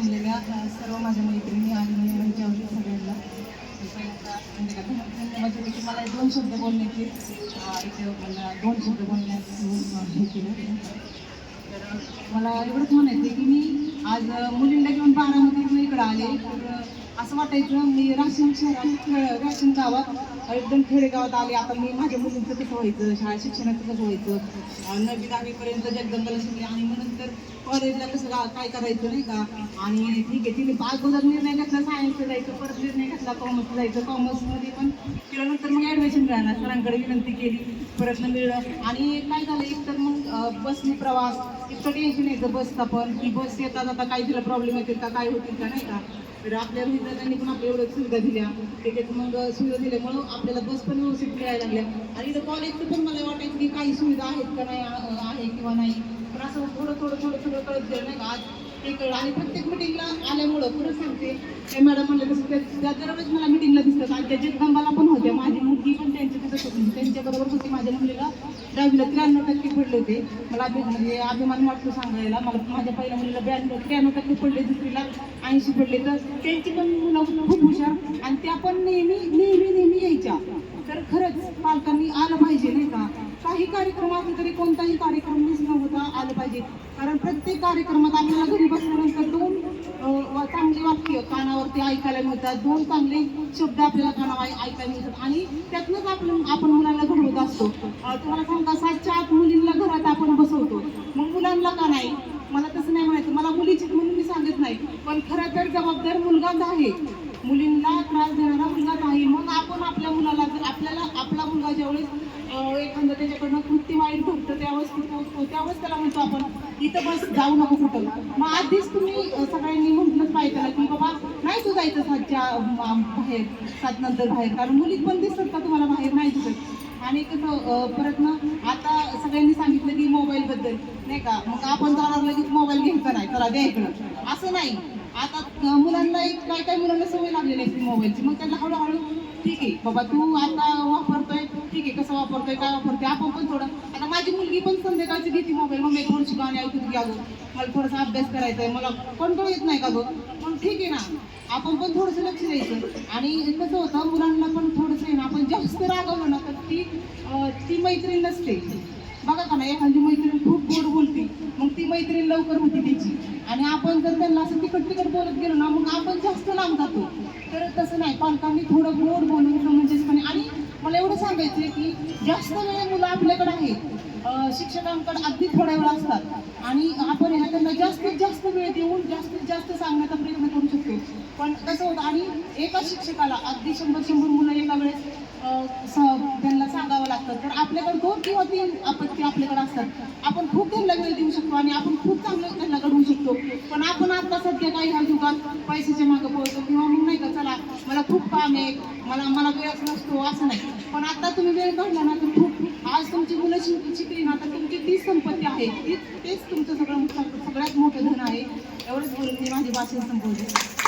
राहिलेल्या सर्व माझ्या मैत्रिणी आणि यांच्यावरती सगळ्यांना म्हणजे का की मला दोन शब्द बोलण्याची इथे मला दोन शब्द बोलण्यास हे केलं. तर मला एवढंच म्हणायचं की मी आज मुलींना घेऊन बारामतीतून इकडं आले. तर असं वाटायचं मी राशीन शहरात खेळ राशीन गावात एकदम खेडेगावात आले. आता मी माझ्या मुलींचं कसं व्हायचं? शाळा शिक्षणाचं कसं व्हायचं? नवी दहावीपर्यंत जगदंबाला शिकले आणि मग नंतर कॉलेजला कसं काय करायचं नाही का? आणि ठीक आहे तिने अगोदर निर्णय घेतला सायन्सला जायचं परत निर्णय घेतला कॉमर्सला जायचं. कॉमर्समध्ये पण तिला नंतर मग ॲडमिशन मिळाला. सरांकडे विनंती केली परत मिळलं. आणि काय झालं एक तर मग बसने बसनी प्रवास. इतकं टेन्शन यायचं बसचा पण. की बस येता जाता काय तिला प्रॉब्लेम येतील का काय होतील का नाही का? तर आपल्या विद्यार्थ्यांनी पण आपल्या एवढ्या सुविधा दिल्या. त्याच्यात मग सुविधा दिल्यामुळं आपल्याला बस पण व्यवस्थित मिळायला लागल्या. आणि इथं कॉलेजचं पण मला वाटायचं की काही सुविधा आहेत का नाही आहे किंवा नाही. पण असं थोडं थोडं थोडं थोडं कळत गेलं नाही का? आज ते कळलं. आणि प्रत्येक मिटिंगला आल्यामुळं खरं सांगते ते मॅडम म्हणलं तसं त्या- त्या दररोज मला मिटिंगला दिसतात. आणि त्या जगदंबाला पण होत्या माझी मुलगी पण त्यांच्या तिथं होती. म्हणजे त्यांच्याबरोबर होती माझ्या मुलीला. दहावीला त्र्याण्णव टक्के पडले होते. मला अभि म्हणजे अभिमान वाटतो सांगायला. मला माझ्या पहिल्या मुलीला ब्याण्णव त्र्याण्णव टक्के पडले दुसरीला ऐंशी पडले. तर त्यांची पण मुलं खूप हुशार. आणि त्या पण नेहमी नेहमी यायच्या तर खरंच पालकांनी आलं पाहिजे नाही का काही कार्यक्रम असले तरी कोणताही कार्यक्रम मिस न होता आलं पाहिजे. कारण प्रत्येक कार्यक्रमात आपल्याला घरी बसल्यानंतर दोन चांगली वाक्य कानावरती ऐकायला मिळतात. दोन चांगले शब्द आपल्याला कानावर ऐकायला मिळतात. आणि त्यातनंच आपण आपण मुलांना घडवत असतो. तुम्हाला सांगा सातच्या आठ मुलींना घरात आपण बसवतो. मग मुलांना का नाही? मला तसं नाही म्हणायचं मला मुलीची म्हणून मी सांगत नाही. पण खरं तर जबाबदार मुलगाच आहे. मुलींना त्रास देणारा मुलगा नाही. मग आपण आपल्या मुलाला जर आपल्याला आपला मुलगा ज्यावेळेस एखादं त्याच्याकडनं कृत्य वाईट घडतं त्यावेळेस तो पोहोचतो त्यावेळेस त्याला म्हणतो आपण इथं बस जाऊ नको कुठं. मग आधीच तुम्ही सगळ्यांनी म्हटलंच पाहिजे की बाबा नाही तू जायचं सातच्या बाहेर सात नंतर बाहेर. कारण मुलीत पण दिसतात का तुम्हाला बाहेर नाही दिसत आणि कसं परत ना आता सगळ्यांनी सांगितलं की मोबाईल बद्दल नाही का? मग आपण जाणार लगेच मोबाईल घ्यायचा नाही चला द्या इकडं. असं नाही. आता मुलांना एक काय काय मुलांना सवय लागलेली असते मोबाईलची. मग त्यांना हळूहळू ठीक आहे बाबा तू आता वापरतोय ठीक आहे कसं वापरतोय काय वापरतोय आपण पण थोडं आता माझी मुलगी पण संध्याकाळची घेते मोबाईल. मग मी थोडीशी गाणी ऐकून घ्या मला थोडासा अभ्यास करायचा आहे मला कंट्रोल येत नाही का गं? पण ठीक आहे ना. आपण पण थोडंसं लक्ष द्यायचं. आणि कसं होतं मुलांना पण थोडंसं आहे ना आपण जास्त रागवलं ना तर ती ती मैत्रीण नसते. बघा का ना एखादी मैत्रीण खूप गोड बोलते. मग ती मैत्रीण लवकर होती त्याची. आणि आपण जर त्यांना असं तिकट तिकट बोलत गेलो ना मग आपण जास्त लांब जातो. तर तसं नाही पालकांनी थोडं गोड बोलून म्हणजेचपणे आणि मला एवढं सांगायचं आहे की जास्त वेळ मुलं आपल्याकडे आहेत. शिक्षकांकडे अगदी थोड्या वेळ असतात. आणि आपण ह्या त्यांना जास्तीत जास्त वेळ देऊन जास्तीत जास्त सांगण्याचा प्रयत्न करू शकतो. पण कसं होतं आणि एका शिक्षकाला अगदी शंभर शंभर मुलं एका वेळेस स- त्यांना सांगावं लागतं. तर आपल्याकडे दोन किंवा तीन आपत्ती आपल्याकडे असतात. आपण खूप त्यांना वेळ देऊ शकतो आणि आपण खूप चांगलं त्यांना घडवू शकतो पण आपण आता घालतो का ह्या युगात पैशाच्या मागं पळतो किंवा मग नाही का चला मला खूप काम आहे मला मला वेळच नसतो असं नाही. पण आता तुम्ही वेळ काढला ना तर खूप. आज तुमची मुलं शिक शिकली ना तर तुमची तीच संपत्ती आहे. तीच तेच तुमचं सगळं सगळ्यात मोठं धन आहे. एवढंच बोलून मी माझी भाषण संपवते.